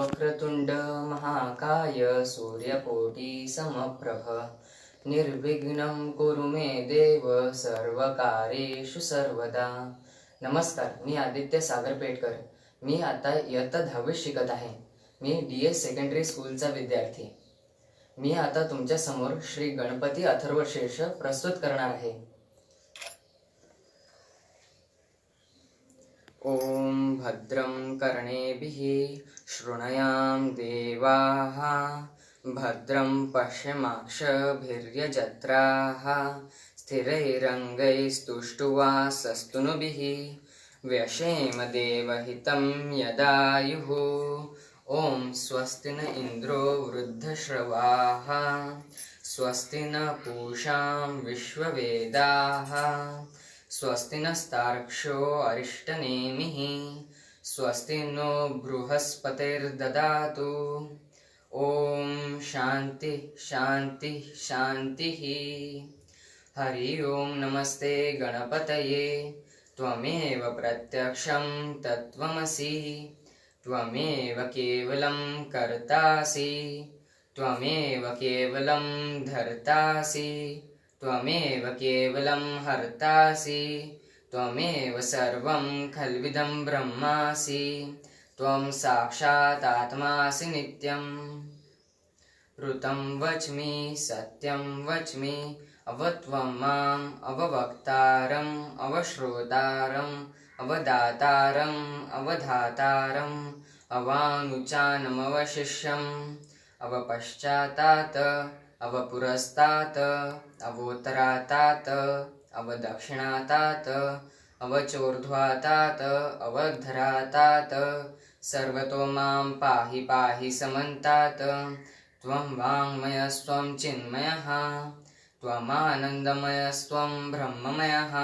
वक्रतुण्ड महाकाय सूर्यकोटि समप्रभ। निर्विघ्नं कुरु मे देव सर्वकारेषु सर्वदा। नमस्कार मी आदित्य सागर पेटकर. मी आता इयत्ता दहावीत शिकत आहे. मी डी एस सेकंडरी स्कूलचा विद्यार्थी. मी आता तुमच्यासमोर श्री गणपती अथर्वशीर्ष प्रस्तुत करणार आहे. ॐ भद्रं कर्णेभिः शृणयां देवाः भद्रं पश्यमाक्षभिर्यजत्राः स्थिरैरङ्गैस्तुष्टुवासस्तुनुभिः व्यशेम देवहितं यदायुः ॐ स्वस्ति न इन्द्रो वृद्धश्रवाः स्वस्ति न पूषां विश्ववेदाः स्वस्ति नस्तार्क्ष्यो अरिष्टनेमिः स्वस्ति नो बृहस्पतिर्ददातु। ॐ शान्ति शान्ति शान्तिः। हरि ओं नमस्ते गणपतये। त्वमेव प्रत्यक्षं तत्त्वमसि। त्वमेव केवलं कर्तासि। त्वमेव केवलं धर्तासि त्वमेव केवलं हर्तासि त्वमेव सर्वं खल्विदं ब्रह्मासि त्वं साक्षात् आत्मासि नित्यम् ऋतं वच्मि सत्यं वच्मि अवत्वं माम् अववक्तारम् अवश्रोतारम् अवदातारम् अवधातारम् अवानुचानमवशिष्यम् अवपश्चातात् अवपुरस्तात् अवोत्तरातात अवदक्षिणातात अवचोर्ध्वातात अवधरातात् सर्वतो मां पाहि पाहि समन्तात् त्वं वाङ्मयस्त्वं चिन्मयः त्वमानन्दमयस्त्वं ब्रह्ममयः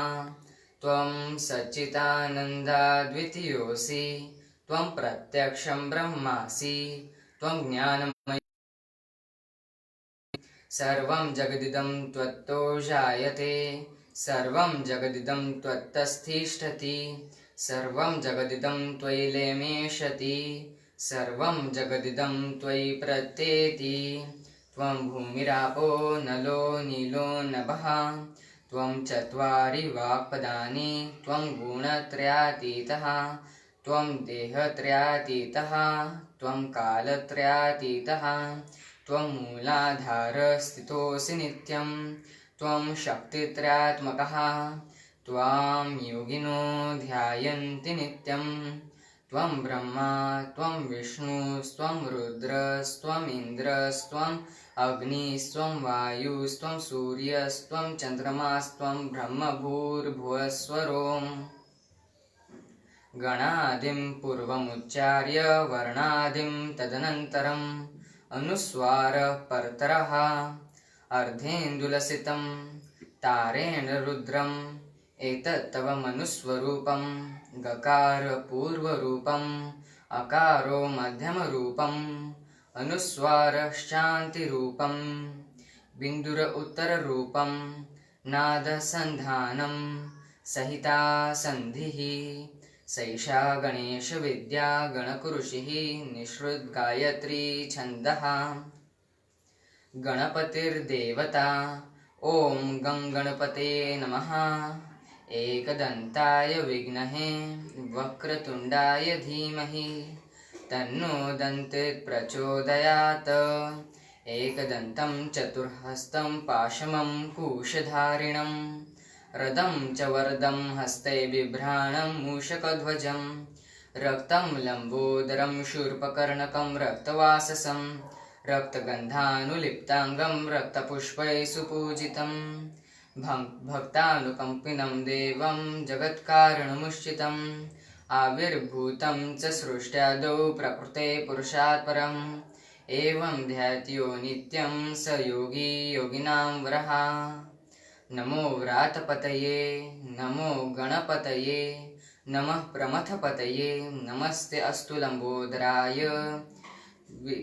त्वं सच्चिदानन्दाद्वितीयोऽसि त्वं प्रत्यक्षं ब्रह्मासि त्वं ज्ञानमय। सर्वं जगदिदं त्वत्तो जायते सर्वं जगदिदं त्वत्तस्तिष्ठति सर्वं जगदिदं त्वयि लेमेषति सर्वं जगदिदं त्वयि प्रत्येति। त्वं भूमिरापो नलो नीलो नभः त्वं चत्वारि वाक्पदानि त्वं गुणत्रयातीतः त्वं देहत्रयातीतः त्वं कालत्रयातीतः त्वं मूलाधारस्थितोऽसि नित्यं। त्वं शक्तित्रयात्मकः। त्वां योगिनो ध्यायन्ति नित्यं। त्वं ब्रह्मा त्वं विष्णुस्त्वं रुद्रस्त्वमिन्द्रस्त्वम् अग्निस्त्वं वायुस्त्वं सूर्यस्त्वं चन्द्रमास्त्वं ब्रह्मभूर्भुवस्वरोम् गणादिं पूर्वमुच्चार्य वर्णादिं तदनन्तरम्। अनुस्वारः परतरः अर्धेन्दुलसितं तारेण रुद्रम् एतत् तव मनुस्वरूपं गकारपूर्वरूपम् अकारो मध्यमरूपम् अनुस्वारश्चान्तिरूपं बिन्दुर उत्तररूपं नादसन्धानं सहिता सन्धिः सैषा गणेशविद्या गणकुरुषिः निःसृद्गायत्री छन्दः। गणपतिर्देवता ॐ गं गणपते नमः। एकदन्ताय विघ्नहे वक्रतुण्डाय धीमहि। तन्नो दन्तिः प्रचोदयात् एकदन्तं चतुर्हस्तं पाशमं कुशधारिणम्। रदं च वरदं हस्ते बिभ्राणं मूषकध्वजं रक्तं लम्बोदरं शूर्पकर्णकं रक्तवाससं। रक्तगन्धानुलिप्ताङ्गं रक्तपुष्पैः सुपूजितं भक् भक्तानुकम्पिनं देवं जगत्कारणमुश्चितम्। आविर्भूतं च सृष्ट्यादौ प्रकृते पुरुषात् परम्। एवं ध्यात्यो नित्यं स योगी योगिनां वरः। नमो व्रातपतये नमो गणपतये नमः प्रमथपतये नमस्ते अस्तु लम्बोदराय। वि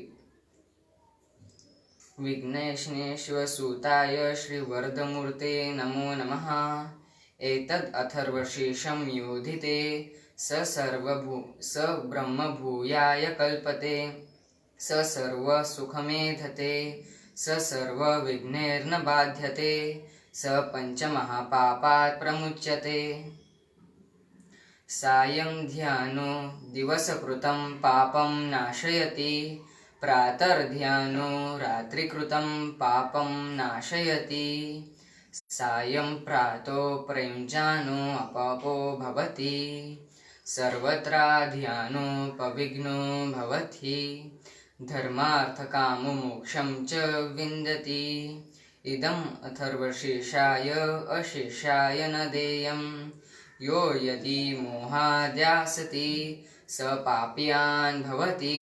विघ्नेश्वरसूताय श्रीवरदमूर्ते नमो नमः। एतद् अथर्वशेषं योधिते स सर्वभू स ब्रह्मभूयाय कल्पते स सर्वसुखमेधते स सर्वविघ्नैर्न बाध्यते स पञ्चमहापापात् प्रमुच्यते। सायं ध्यानो दिवसकृतं पापं नाशयति। प्रातर्ध्यानो रात्रिकृतं पापं नाशयति। सायं प्रातो प्रेञ्जानो अपापो भवति। सर्वत्रा ध्यानोपविघ्नो भवति। धर्मार्थकाममोक्षं च विन्दति। इदम् अथर्वशेषाय अशेषाय न देयम्। यो यदि मोहाद्यासति स पाप्यान् भवति।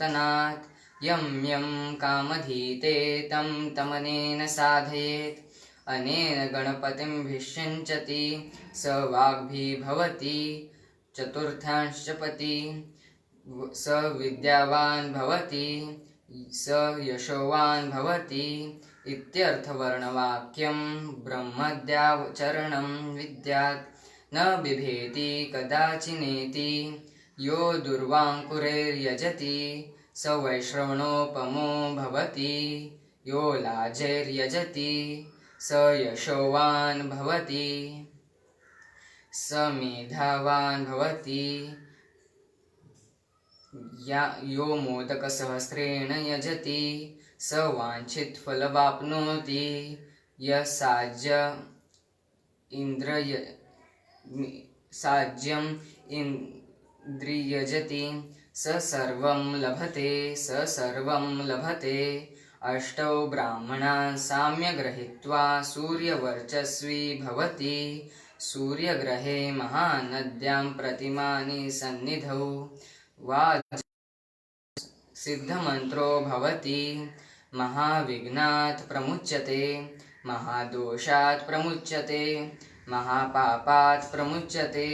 तनात् यं यं कामधीते तं तमनेन साधयेत्। अनेन गणपतिं भिष्यञ्चति स वाग्भिः भवति चतुर्थांश्च पति स विद्यावान् भवति। स यशोवान् भवति इत्यर्थवर्णवाक्यं ब्रह्मद्याचरणं विद्यात्। न बिभेति कदाचिनेति यो दुर्वाङ्कुरैर्यजति स वैश्रवणोपमो भवति यो लाजैर्यजति स यशोवान् भवति स मेधावान् भवति या यो मोदकसहस्रेण यजति स वाञ्छितफलवाप्नोति यः साज्य इन्द्रय साज्यम् इन्द्रियजति स सर्वं लभते स सर्वं लभते। अष्टौ ब्राह्मणान् साम्य गृहीत्वा सूर्यवर्चस्वी भवति। सूर्यग्रहे महानद्यां प्रतिमानि सन्निधौ। वा सिद्धमन्त्रो भवति। महाविघ्नात् प्रमुच्यते। महादोषात् प्रमुच्यते। महापापात् प्रमुच्यते।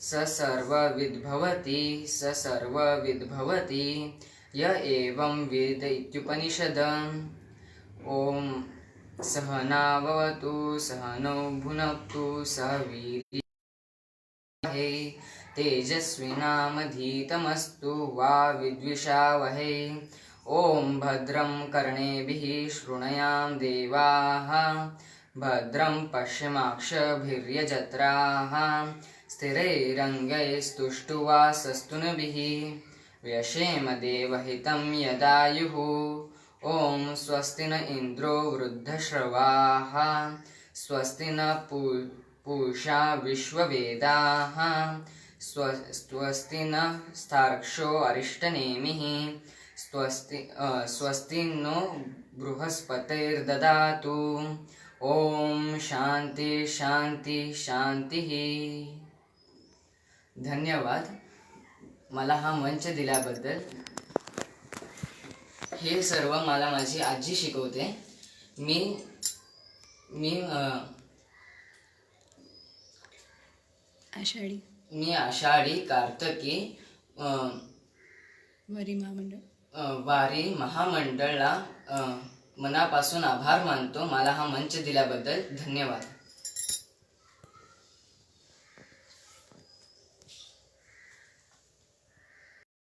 स सर्वविद्भवति स सर्वविद्भवति य एवं वेद इत्युपनिषद। ॐ सहनावतु सहनौ भुनक्तु सवीरि वीर्ये तेजस्विनामधीतमस्तु वा विद्विषावहै ॐ भद्रं कर्णेभिः शृणयां देवाः। भद्रं पश्यमाक्षभिर्यजत्राः। स्थिरैरङ्गैस्तुष्टुवासस्तुनभिः व्यशेम देवहितं यदायुः। ॐ स्वस्ति न इन्द्रो वृद्धश्रवाः। स्वस्ति न पू पूषा विश्ववेदाः। स्व स्वस्ति नः स्थार्क्षो अरिष्टनेमिः। स्वस्ति स्वस्ति नो बृहस्पतिर्ददातु। ॐ शान्ति शान्ति शान्तिः। धन्यवाद। मला हा मंच दिल्याबद्दल. हे सर्व मला माझी आजी शिकवते. मी मी अं, आषाढी. मी आषाढी कार्तकी अं, वरी महामंडळ अं, वारी महामंडळला अं, मनापासून आभार मानतो. मला हा मंच दिल्याबद्दल धन्यवाद.